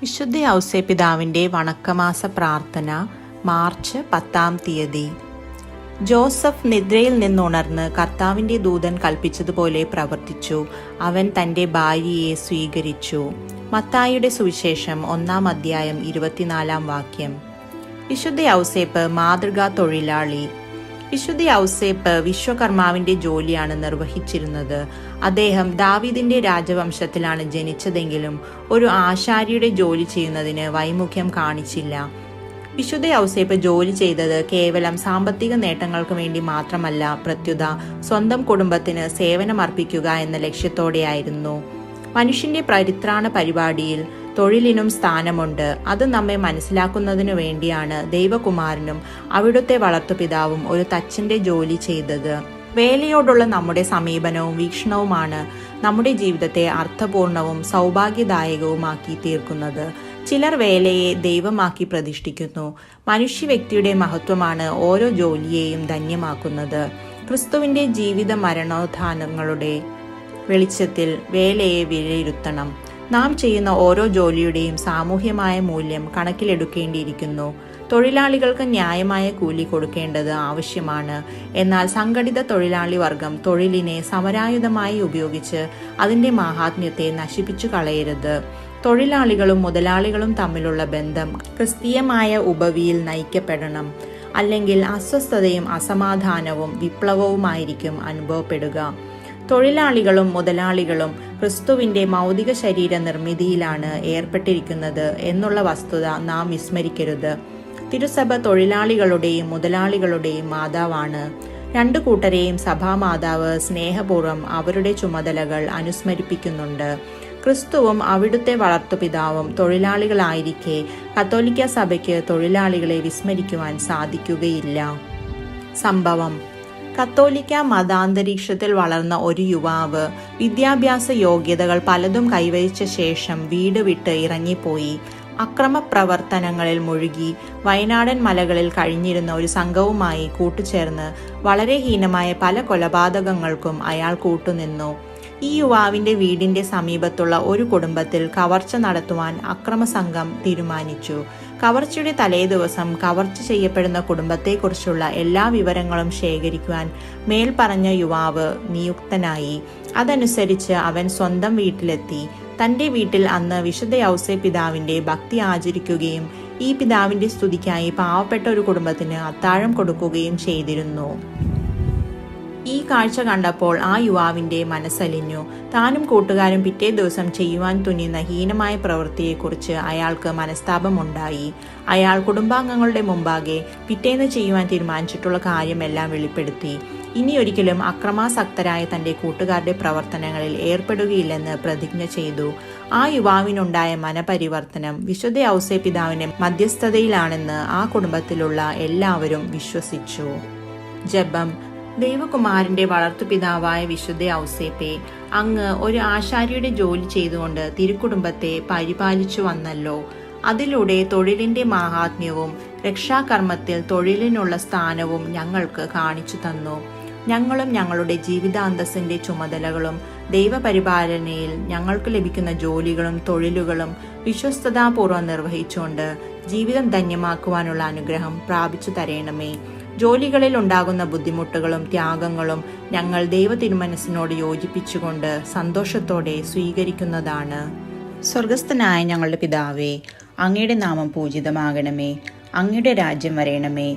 വിശുദ്ധ ഔസേ പിതാവിന്റെ വണക്കമാസ പ്രാർത്ഥന മാർച്ച് പത്താം തീയതി. ജോസഫ് നിദ്രയിൽ നിന്നുണർന്ന് കർത്താവിന്റെ ദൂതൻ കൽപ്പിച്ചതുപോലെ പ്രവർത്തിച്ചു. അവൻ തന്റെ ഭാര്യയെ സ്വീകരിച്ചു. മത്തായിയുടെ സുവിശേഷം ഒന്നാം അധ്യായം ഇരുപത്തിനാലാം വാക്യം. വിശുദ്ധ ഔസേപ്പ് മാതൃകാ തൊഴിലാളി. വിശുദ്ധ ഔസേപ്പ് വിശ്വകർമാവിന്റെ ജോലിയാണ് നിർവഹിച്ചിരുന്നത്. അദ്ദേഹം ദാവിദിന്റെ രാജവംശത്തിലാണ് ജനിച്ചതെങ്കിലും ഒരു ആശാരിയുടെ ജോലി ചെയ്യുന്നതിന് വൈമുഖ്യം കാണിച്ചില്ല. വിശുദ്ധ ഔസേപ്പ് ജോലി ചെയ്തത് കേവലം സാമ്പത്തിക നേട്ടങ്ങൾക്ക് വേണ്ടി മാത്രമല്ല പ്രത്യുത സ്വന്തം കുടുംബത്തിന് സേവനമർപ്പിക്കുക എന്ന ലക്ഷ്യത്തോടെയായിരുന്നു. മനുഷ്യന്റെ പരിത്രാണ പരിപാടിയിൽ തൊഴിലിനും സ്ഥാനമുണ്ട്. അത് നമ്മെ മനസ്സിലാക്കുന്നതിനു വേണ്ടിയാണ് ദൈവകുമാരനും അവിടുത്തെ വളർത്തുപിതാവും ഒരു തച്ചന്റെ ജോലി ചെയ്തത്. വേലയോടുള്ള നമ്മുടെ സമീപനവും വീക്ഷണവുമാണ് നമ്മുടെ ജീവിതത്തെ അർത്ഥപൂർണവും സൗഭാഗ്യദായകവുമാക്കി തീർക്കുന്നത്. ചിലർ വേലയെ ദൈവമാക്കി പ്രതിഷ്ഠിക്കുന്നു. മനുഷ്യ വ്യക്തിയുടെ മഹത്വമാണ് ഓരോ ജോലിയെയും ധന്യമാക്കുന്നത്. ക്രിസ്തുവിന്റെ ജീവിത മരണോത്ഥാനങ്ങളുടെ വെളിച്ചത്തിൽ വേലയെ വിലയിരുത്തണം. നാം ചെയ്യുന്ന ഓരോ ജോലിയുടെയും സാമൂഹ്യമായ മൂല്യം കണക്കിലെടുക്കേണ്ടിയിരിക്കുന്നു. തൊഴിലാളികൾക്ക് ന്യായമായ കൂലി കൊടുക്കേണ്ടത് ആവശ്യമാണ്. എന്നാൽ സംഘടിത തൊഴിലാളി വർഗം തൊഴിലിനെ സമരായുധമായി ഉപയോഗിച്ച് അതിന്റെ മാഹാത്മ്യത്തെ നശിപ്പിച്ചു കളയരുത്. തൊഴിലാളികളും മുതലാളികളും തമ്മിലുള്ള ബന്ധം ക്രിസ്തീയമായ ഉപവിയിൽ നയിക്കപ്പെടണം. അല്ലെങ്കിൽ അസ്വസ്ഥതയും അസമാധാനവും വിപ്ലവവുമായിരിക്കും അനുഭവപ്പെടുക. തൊഴിലാളികളും മുതലാളികളും ക്രിസ്തുവിന്റെ മൗതിക ശരീര നിർമ്മിതിയിലാണ് ഏർപ്പെട്ടിരിക്കുന്നത് എന്നുള്ള വസ്തുത നാം വിസ്മരിക്കരുത്. തിരുസഭ തൊഴിലാളികളുടെയും മുതലാളികളുടെയും മാതാവാണ്. രണ്ടു കൂട്ടരെയും സഭാമാതാവ് സ്നേഹപൂർവം അവരുടെ ചുമതലകൾ അനുസ്മരിപ്പിക്കുന്നുണ്ട്. ക്രിസ്തുവും അവിടുത്തെ വളർത്തുപിതാവും തൊഴിലാളികളായിരിക്കെ കത്തോലിക്ക സഭയ്ക്ക് തൊഴിലാളികളെ വിസ്മരിക്കുവാൻ സാധിക്കുകയില്ല. സംഭവം കത്തോലിക്ക മതാന്തരീക്ഷത്തിൽ വളർന്ന ഒരു യുവാവ് വിദ്യാഭ്യാസ യോഗ്യതകൾ പലതും കൈവരിച്ച ശേഷം വീട് വിട്ട് ഇറങ്ങിപ്പോയി. അക്രമപ്രവർത്തനങ്ങളിൽ മുഴുകി. വയനാടൻ മലകളിൽ കഴിഞ്ഞിരുന്ന ഒരു സംഘവുമായി കൂട്ടുചേർന്ന് വളരെ ഹീനമായ പല കൊലപാതകങ്ങൾക്കും അയാൾ കൂട്ടുനിന്നു. ഈ യുവാവിന്റെ വീടിന്റെ സമീപത്തുള്ള ഒരു കുടുംബത്തിൽ കവർച്ച നടത്തുവാൻ അക്രമസംഘം തീരുമാനിച്ചു. കവർച്ചയുടെ തലേ ദിവസം കവർച്ച ചെയ്യപ്പെടുന്ന കുടുംബത്തെക്കുറിച്ചുള്ള എല്ലാ വിവരങ്ങളും ശേഖരിക്കുവാൻ മേൽപ്പറഞ്ഞ യുവാവ് നിയുക്തനായി. അതനുസരിച്ച് അവൻ സ്വന്തം വീട്ടിലെത്തി. തന്റെ വീട്ടിൽ അന്ന് വിശുദ്ധ ഔസേ പിതാവിന്റെ ഭക്തി ആചരിക്കുകയും ഈ പിതാവിന്റെ സ്തുതിക്കായി പാവപ്പെട്ട ഒരു കുടുംബത്തിന് അത്താഴം കൊടുക്കുകയും ചെയ്തിരുന്നു. ഈ കാഴ്ച കണ്ടപ്പോൾ ആ യുവാവിന്റെ മനസ്സലിഞ്ഞു. താനും കൂട്ടുകാരും പിറ്റേ ദിവസം ചെയ്യുവാൻ തുനിയുന്ന ഹീനമായ പ്രവൃത്തിയെക്കുറിച്ച് അയാൾക്ക് മനസ്താപമുണ്ടായി. അയാൾ കുടുംബാംഗങ്ങളുടെ മുമ്പാകെ പിറ്റേന്ന് ചെയ്യുവാൻ തീരുമാനിച്ചിട്ടുള്ള കാര്യമെല്ലാം വെളിപ്പെടുത്തി. ഇനിയൊരിക്കലും അക്രമാസക്തരായ തന്റെ കൂട്ടുകാരുടെ പ്രവർത്തനങ്ങളിൽ ഏർപ്പെടുകയില്ലെന്ന് പ്രതിജ്ഞ ചെയ്തു. ആ യുവാവിനുണ്ടായ മനപരിവർത്തനം വിശുദ്ധ ഔസേ പിതാവിന്റെ മധ്യസ്ഥതയിലാണെന്ന് ആ കുടുംബത്തിലുള്ള എല്ലാവരും വിശ്വസിച്ചു. ജപം ദൈവകുമാരന്റെ വളർത്തുപിതാവായ വിശുദ്ധ ഔസേപ്പെ അങ്ങ് ഒരു ആശാരിയുടെ ജോലി ചെയ്തുകൊണ്ട് തിരുക്കുടുംബത്തെ പരിപാലിച്ചു വന്നല്ലോ. അതിലൂടെ തൊഴിലിന്റെ മാഹാത്മ്യവും രക്ഷാകർമ്മത്തിൽ തൊഴിലിനുള്ള സ്ഥാനവും ഞങ്ങൾക്ക് കാണിച്ചു തന്നു. ഞങ്ങളും ഞങ്ങളുടെ ജീവിതാന്തസ്സിന്റെ ചുമതലകളും ദൈവപരിപാലനയിൽ ഞങ്ങൾക്ക് ലഭിക്കുന്ന ജോലികളും തൊഴിലുകളും വിശ്വസ്തതാപൂർവം നിർവഹിച്ചുകൊണ്ട് ജീവിതം ധന്യമാക്കുവാനുള്ള അനുഗ്രഹം പ്രാപിച്ചു തരയണമേ ജോലികളിൽ ഉണ്ടാകുന്ന ബുദ്ധിമുട്ടുകളും ത്യാഗങ്ങളും ഞങ്ങൾ ദൈവ തിരുമനസ്സിനോട് യോജിപ്പിച്ചുകൊണ്ട് സന്തോഷത്തോടെ സ്വീകരിക്കുന്നതാണ്. സ്വർഗസ്ഥനായ ഞങ്ങളുടെ പിതാവേ അങ്ങയുടെ നാമം പൂജിതമാകണമേ. അങ്ങയുടെ രാജ്യം വരയണമേ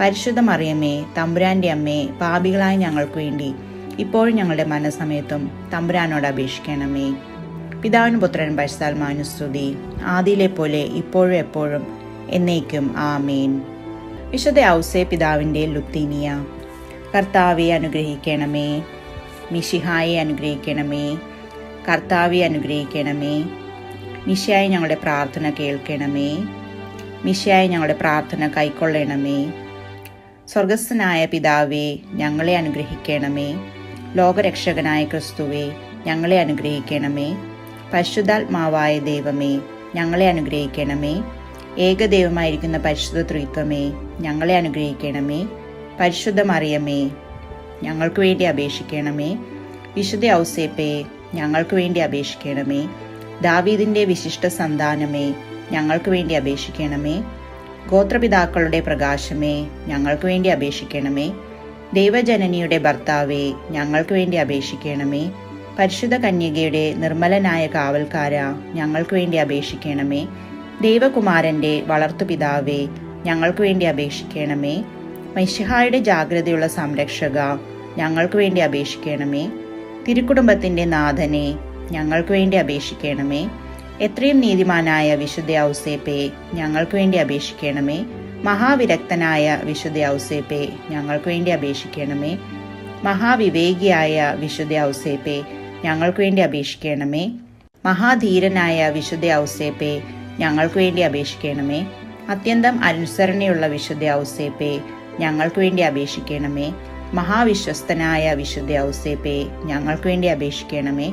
പരിശുദ്ധ മറിയമ്മേ തമ്പുരാന്റെ അമ്മേ പാപികളായ ഞങ്ങൾക്ക് വേണ്ടി ഇപ്പോഴും ഞങ്ങളുടെ മനസ്സമയത്തും തമ്പുരാനോട് അപേക്ഷിക്കണമേ. പിതാവിന് പുത്രൻ പരിശുദ്ധാത്മാനുസ്തുതി ആദിയിലെ പോലെ ഇപ്പോഴും എപ്പോഴും എന്നേക്കും ആമേൻ. വിശുദ്ധ ഔസേ പിതാവിന്റെ ലുത്തീനിയ കർത്താവെ അനുഗ്രഹിക്കണമേ. മിഷിഹായെ അനുഗ്രഹിക്കണമേ. കർത്താവെ അനുഗ്രഹിക്കണമേ. മിഷയായി ഞങ്ങളുടെ പ്രാർത്ഥന കേൾക്കണമേ. മിഷിയായി ഞങ്ങളുടെ പ്രാർത്ഥന കൈക്കൊള്ളണമേ. സ്വർഗസ്ഥനായ പിതാവേ ഞങ്ങളെ അനുഗ്രഹിക്കണമേ. ലോകരക്ഷകനായ ക്രിസ്തുവേ ഞങ്ങളെ അനുഗ്രഹിക്കണമേ. പരിശുദ്ധാത്മാവായ ദൈവമേ ഞങ്ങളെ അനുഗ്രഹിക്കണമേ. ഏകദൈവമായിരിക്കുന്ന പരിശുദ്ധ ത്രിത്വമേ ഞങ്ങളെ അനുഗ്രഹിക്കണമേ. പരിശുദ്ധമറിയമേ ഞങ്ങൾക്ക് വേണ്ടി അപേക്ഷിക്കണമേ. വിശുദ്ധ ഔസേപ്പേ ഞങ്ങൾക്ക് വേണ്ടി അപേക്ഷിക്കണമേ. ദാവീദിന്റെ വിശിഷ്ട സന്താനമേ ഞങ്ങൾക്ക് വേണ്ടി അപേക്ഷിക്കണമേ. ഗോത്രപിതാക്കളുടെ പ്രകാശമേ ഞങ്ങൾക്ക് വേണ്ടി അപേക്ഷിക്കണമേ. ദൈവജനനിയുടെ ഭർത്താവേ ഞങ്ങൾക്ക് വേണ്ടി അപേക്ഷിക്കണമേ. പരിശുദ്ധ കന്യകയുടെ നിർമ്മലനായ കാവൽക്കാര ഞങ്ങൾക്ക് വേണ്ടി അപേക്ഷിക്കണമേ. ദൈവകുമാരന്റെ വളർത്തുപിതാവേ ഞങ്ങൾക്ക് വേണ്ടി അപേക്ഷിക്കണമേ. മൈശിഹായുടെ ജാഗ്രതയുള്ള സംരക്ഷക ഞങ്ങൾക്ക് വേണ്ടി അപേക്ഷിക്കണമേ. തിരുക്കുടുംബത്തിന്റെ നാഥനെ ഞങ്ങൾക്ക് വേണ്ടി അപേക്ഷിക്കണമേ. എത്രയും നീതിമാനായ വിശുദ്ധ ഔസേപ്പെ ഞങ്ങൾക്ക് വേണ്ടി അപേക്ഷിക്കണമേ. മഹാവിരക്തനായ വിശുദ്ധ ഔസേപ്പെ ഞങ്ങൾക്ക് വേണ്ടി അപേക്ഷിക്കണമേ. മഹാവിവേകിയായ വിശുദ്ധ ഔസേപ്പെ ഞങ്ങൾക്ക് വേണ്ടി അപേക്ഷിക്കണമേ. മഹാധീരനായ വിശുദ്ധ ഔസേപ്പെ ഞങ്ങൾക്ക് വേണ്ടി അപേക്ഷിക്കണമേ. അത്യന്തം അനുസരണയുള്ള വിശുദ്ധ ഔസേപ്പെ ഞങ്ങൾക്ക് വേണ്ടി അപേക്ഷിക്കണമേ. മഹാവിശ്വസ്തനായ വിശുദ്ധ ഔസേപ്പെ ഞങ്ങൾക്ക് വേണ്ടി അപേക്ഷിക്കണമേ.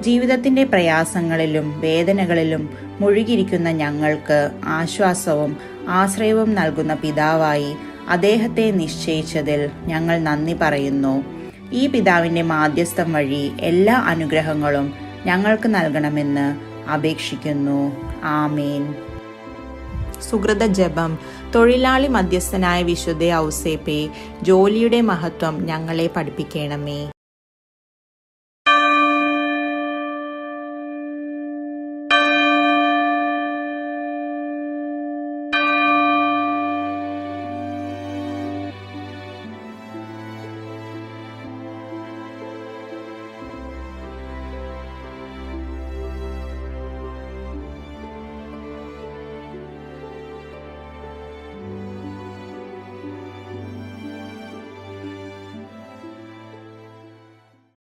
ജീവിതത്തിന്റെ പ്രയാസങ്ങളിലും വേദനകളിലും മുഴുകിയിരിക്കുന്ന ഞങ്ങൾക്ക് ആശ്വാസവും ആശ്രയവും നൽകുന്ന പിതാവായി അദ്ദേഹത്തെ നിശ്ചയിച്ചതിൽ ഞങ്ങൾ നന്ദി പറയുന്നു. ഈ പിതാവിന്റെ മാധ്യസ്ഥം വഴി എല്ലാ അനുഗ്രഹങ്ങളും ഞങ്ങൾക്ക് നൽകണമെന്ന് അപേക്ഷിക്കുന്നു. ആമേൻ. സുഹൃത ജപം. തൊഴിലാളി മധ്യസ്ഥനായ വിശുദ്ധ ഔസേപ്പെ ജോലിയുടെ മഹത്വം ഞങ്ങളെ പഠിപ്പിക്കണമേ.